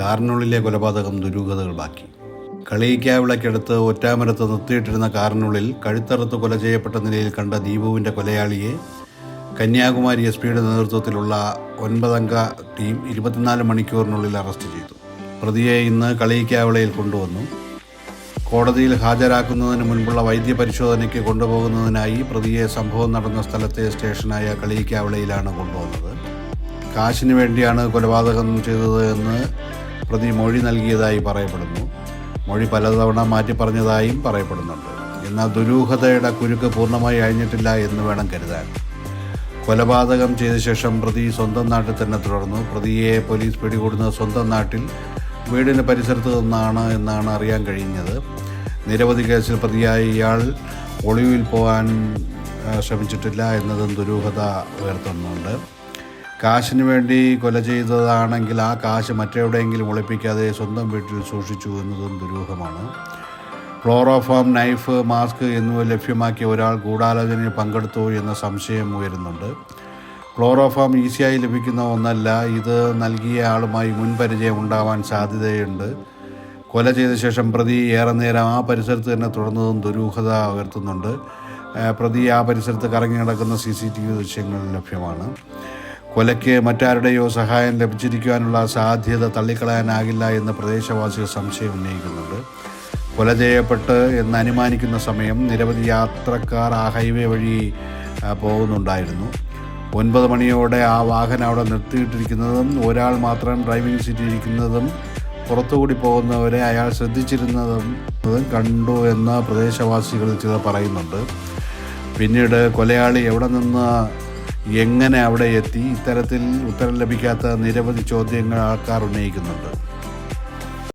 കാറിനുള്ളിലെ കൊലപാതകം ദുരൂഹതകൾ ബാക്കി. കളിയിക്കാവിളക്കടുത്ത് ഒറ്റാമരത്ത് നിർത്തിയിട്ടിരുന്ന കാറിനുള്ളിൽ കഴുത്തറുത്ത് കൊല ചെയ്യപ്പെട്ട നിലയിൽ കണ്ട ദീപുവിന്റെ കൊലയാളിയെ കന്യാകുമാരി എസ് പിയുടെ നേതൃത്വത്തിലുള്ള ഒൻപതംഗ ടീം ഇരുപത്തിനാല് മണിക്കൂറിനുള്ളിൽ അറസ്റ്റ് ചെയ്തു. പ്രതിയെ ഇന്ന് കളിയിക്കാവിളയിൽ കൊണ്ടുവന്നു. കോടതിയിൽ ഹാജരാക്കുന്നതിന് മുൻപുള്ള വൈദ്യപരിശോധനയ്ക്ക് കൊണ്ടുപോകുന്നതിനായി പ്രതിയെ സംഭവം നടന്ന സ്ഥലത്തെ സ്റ്റേഷനായ കളിയിക്കാവിളയിലാണ് കൊണ്ടുവന്നത്. കാശിന് വേണ്ടിയാണ് കൊലപാതകം ചെയ്തത് എന്ന് പ്രതി മൊഴി നൽകിയതായി പറയപ്പെടുന്നു. മൊഴി പലതവണ മാറ്റി പറഞ്ഞതായും പറയപ്പെടുന്നുണ്ട്. എന്നാൽ ദുരൂഹതയുടെ കുരുക്ക് പൂർണമായി അഴിഞ്ഞിട്ടില്ല എന്ന് വേണം കരുതാൻ. കൊലപാതകം ചെയ്ത ശേഷം പ്രതി സ്വന്തം നാട്ടിൽ തന്നെ തുടർന്നു. പ്രതിയെ പോലീസ് പിടികൂടുന്നത് സ്വന്തം നാട്ടിൽ വീടിന് പരിസരത്ത് നിന്നാണ് എന്നാണ് അറിയാൻ കഴിഞ്ഞത്. നിരവധി കേസിൽ പ്രതിയായ ഇയാൾ ഒളിവിൽ പോകാൻ ശ്രമിച്ചിട്ടില്ല എന്നതും ദുരൂഹത ഉയർത്തുന്നുണ്ട്. കാശിന് വേണ്ടി കൊല ചെയ്തതാണെങ്കിൽ ആ കാശ് മറ്റെവിടെയെങ്കിലും ഒളിപ്പിക്കാതെ സ്വന്തം വീട്ടിൽ സൂക്ഷിച്ചു എന്നതും ദുരൂഹമാണ്. ക്ലോറോഫോം നൈഫ് മാസ്ക് എന്നിവ ലഭ്യമാക്കിയ ഒരാൾ ഗൂഢാലോചനയിൽ പങ്കെടുത്തു എന്ന സംശയം ഉയരുന്നുണ്ട്. ക്ലോറോഫോം ഈസിയായി ലഭിക്കുന്ന ഒന്നല്ല ഇത് നൽകിയ ആളുമായി മുൻപരിചയം ഉണ്ടാവാൻ സാധ്യതയുണ്ട്. കൊല ചെയ്ത ശേഷം പ്രതി ഏറെ നേരം ആ പരിസരത്ത് തന്നെ തുടർന്നതും ദുരൂഹത ഉയർത്തുന്നുണ്ട്. പ്രതി ആ പരിസരത്ത് കറങ്ങി നടക്കുന്ന സി സി ടി വി ദൃശ്യങ്ങൾ ലഭ്യമാണ്. കൊലയ്ക്ക് മറ്റാരുടെയോ സഹായം ലഭിച്ചിരിക്കുവാനുള്ള സാധ്യത തള്ളിക്കളയാനാകില്ല എന്ന് പ്രദേശവാസികൾ സംശയം ഉന്നയിക്കുന്നുണ്ട്. കൊല ചെയ്യപ്പെട്ട് എന്ന് അനുമാനിക്കുന്ന സമയം നിരവധി യാത്രക്കാർ ആ ഹൈവേ വഴി പോകുന്നുണ്ടായിരുന്നു. ഒൻപത് മണിയോടെ ആ വാഹനം അവിടെ നിർത്തിയിട്ടിരിക്കുന്നതും ഒരാൾ മാത്രം ഡ്രൈവിംഗ് സീറ്റിൽ ഇരിക്കുന്നതും പുറത്തുകൂടി പോകുന്നവരെ അയാൾ ശ്രദ്ധിച്ചിരുന്നതും കണ്ടു എന്ന് പ്രദേശവാസികൾ ചിലർ പറയുന്നുണ്ട്. പിന്നീട് കൊലയാളി എവിടെ നിന്ന് എങ്ങനെ അവിടെ എത്തി? ഇത്തരത്തിൽ ഉത്തരം ലഭിക്കാത്ത നിരവധി ചോദ്യങ്ങൾ ആൾക്കാർ ഉന്നയിക്കുന്നുണ്ട്.